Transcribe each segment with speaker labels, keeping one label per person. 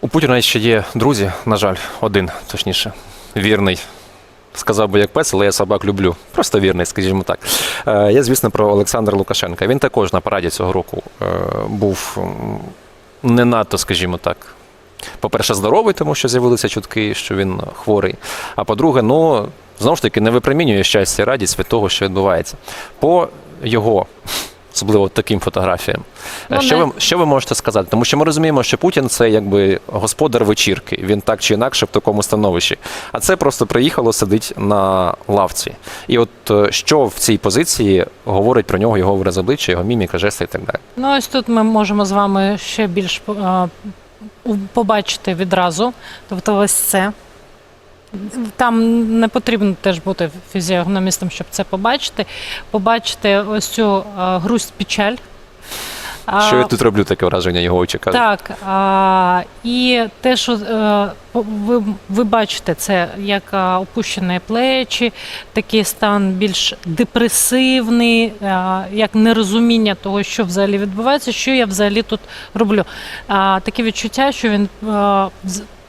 Speaker 1: У Путіна ще є друзі, на жаль, один, точніше, вірний. Сказав би як пес, але я собак люблю. Просто вірний, скажімо так. Е, Я, звісно, про Олександра Лукашенка. Він також на параді цього року е, був не надто, скажімо так. По-перше, здоровий, тому що з'явилися чутки, що він хворий. А по-друге, ну знову ж таки не випромінює щастя радість від того, що відбувається. По його, особливо таким фотографіям. Е,
Speaker 2: Ну,
Speaker 1: що, ви, що ви можете сказати? Тому що ми розуміємо, що Путін це якби господар вечірки. Він так чи інакше в такому становищі. А це просто приїхало, сидить на лавці. І от е, що в цій позиції говорить про нього його вираз обличчя, його міміка, жести і так далі.
Speaker 2: Ну, ось тут ми можемо з вами ще більш е, побачити відразу. Тобто, ось це. Там не потрібно теж бути фізіогномістом, щоб це побачити. Побачити ось цю е, грусть печаль. А,
Speaker 1: Що я тут роблю таке враження, його очі кажуть.
Speaker 2: Так, а, і те, що е, по- ви, ви бачите, це як а, опущені плечі, такий стан більш депресивний, а, як нерозуміння того, що взагалі відбувається, що я взагалі тут роблю. А, таке відчуття, що він а,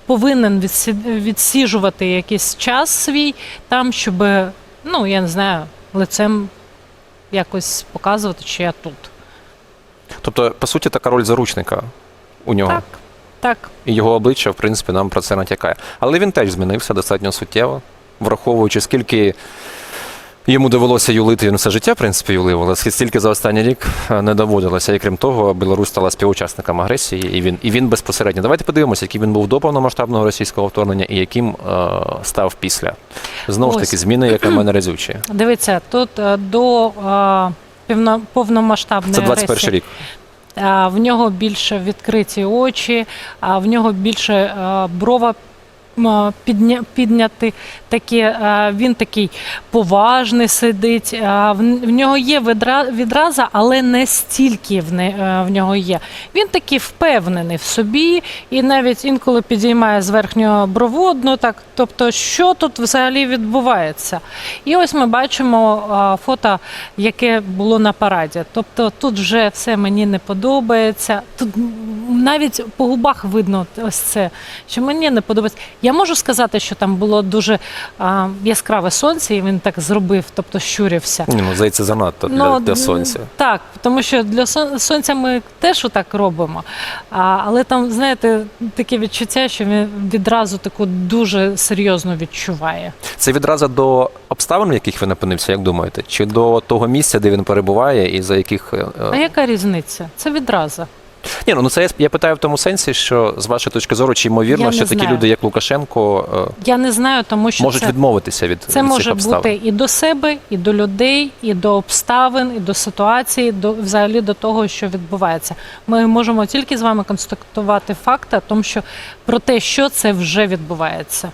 Speaker 2: повинен відсі- відсіжувати якийсь час свій там, щоб, ну, я не знаю, лицем якось показувати, що я тут.
Speaker 1: Тобто, по суті, така роль заручника у нього.
Speaker 2: Так, так.
Speaker 1: І його обличчя, в принципі, нам про це натякає. Але він теж змінився достатньо суттєво, враховуючи, скільки йому довелося юлити, він все життя, в принципі, юлив, але стільки за останній рік е, не доводилося. І крім того, Білорусь стала співучасником агресії, і він, і він безпосередньо. Давайте подивимося, яким він був до повномасштабного російського вторгнення і яким е, став після. Знову ж таки, зміни, як на мене, резючі.
Speaker 2: Дивіться, тут е, до е, повномасштабної
Speaker 1: Це 21
Speaker 2: агресії,
Speaker 1: рік.
Speaker 2: е, в нього більше відкриті очі, а в нього більше брова підняти. Такі, е, він такий поважний сидить. е, В, нього є відра, відраза, але не стільки е, в нього є. Він такий впевнений в собі і навіть інколи підіймає з верхнього брову одну так. Тобто, що тут взагалі відбувається? І ось ми бачимо фото, яке було на параді. Тобто тут вже все мені не подобається. Тут навіть по губах видно ось це, що мені не подобається. Я можу сказати, що там було дуже а, яскраве сонце, і він так зробив, тобто щурився.
Speaker 1: Ні, ну, здається, занадто для, для сонця.
Speaker 2: Так, тому що для сонця ми теж отак робимо. А, але там, знаєте, таке відчуття, що він відразу таку дуже серйозно відчуває.
Speaker 1: Це відразу до обставин, в яких він опинився, як думаєте? Чи до того місця, де він перебуває, і за яких. е,
Speaker 2: А яка різниця? Це відразу.
Speaker 1: Ні, ну це я, я питаю в тому сенсі, що з вашої точки зору, чи ймовірно,
Speaker 2: Я
Speaker 1: що такі
Speaker 2: знаю.
Speaker 1: люди, як Лукашенко, е,
Speaker 2: Я не знаю, тому що
Speaker 1: можуть
Speaker 2: це,
Speaker 1: відмовитися від,
Speaker 2: це
Speaker 1: від
Speaker 2: може
Speaker 1: цих обставин.
Speaker 2: бути і до себе, і до людей, і до обставин, і до ситуації, до взагалі до того, що відбувається. Ми можемо тільки з вами констатувати факти, тому що про те, що це вже відбувається.